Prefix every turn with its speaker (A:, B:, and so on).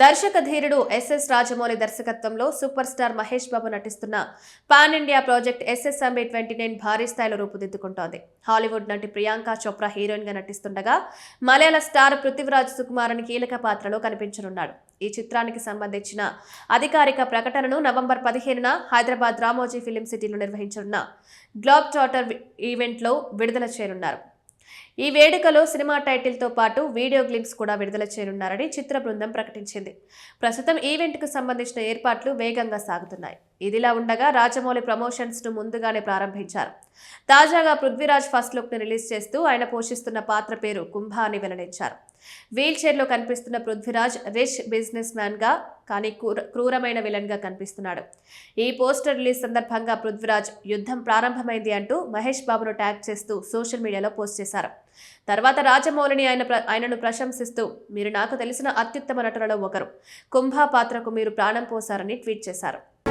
A: దర్శక ధీరుడు ఎస్ఎస్ రాజమౌళి దర్శకత్వంలో సూపర్ స్టార్ మహేష్ బాబు నటిస్తున్న pan India project SS MB twenty nine భారీ స్థాయిలో రూపుదిద్దుకుంటోంది. హాలీవుడ్ నటి ప్రియాంక చోప్రా హీరోయిన్గా నటిస్తుండగా మలయాళ స్టార్ పృథ్వీరాజ్ సుకుమారన్ కీలక పాత్రలో కనిపించనున్నాడు. ఈ చిత్రానికి సంబంధించిన అధికారిక ప్రకటనను నవంబర్ పదిహేనున హైదరాబాద్ రామోజీ ఫిలిం సిటీలో నిర్వహించనున్న గ్లోబ్ టాటర్ ఈవెంట్లో విడుదల చేయనున్నారు. ఈ వేడుకలో సినిమా టైటిల్తో పాటు వీడియో గ్లిమ్స్ కూడా విడుదల చేయనున్నారని చిత్ర బృందం ప్రకటించింది. ప్రస్తుతం ఈవెంట్కు సంబంధించిన ఏర్పాట్లు వేగంగా సాగుతున్నాయి. ఇదిలా ఉండగా రాజమౌళి ప్రమోషన్స్ను ముందుగానే ప్రారంభించారు. తాజాగా పృథ్వీరాజ్ ఫస్ట్ లుక్ను రిలీజ్ చేస్తూ ఆయన పోషిస్తున్న పాత్ర పేరు కుంభ అని వెల్లడించారు. వీల్ కనిపిస్తున్న పృథ్వీరాజ్ రిచ్ బిజినెస్ మ్యాన్గా కానీ క్రూరమైన విలన్గా కనిపిస్తున్నాడు. ఈ పోస్టర్ రిలీజ్ సందర్భంగా పృథ్వీరాజ్ యుద్ధం ప్రారంభమైంది అంటూ మహేష్ బాబును ట్యాగ్ చేస్తూ సోషల్ మీడియాలో పోస్ట్ చేశారు. తర్వాత రాజమౌళిని ఆయన ప్ర- ఆయనను ప్రశంసిస్తూ మీరు నాకు తెలిసిన అత్యుత్తమ నటులలో ఒకరు. కుంభ పాత్రకు మీరు ప్రాణం పోశారని ట్వీట్ చేశారు.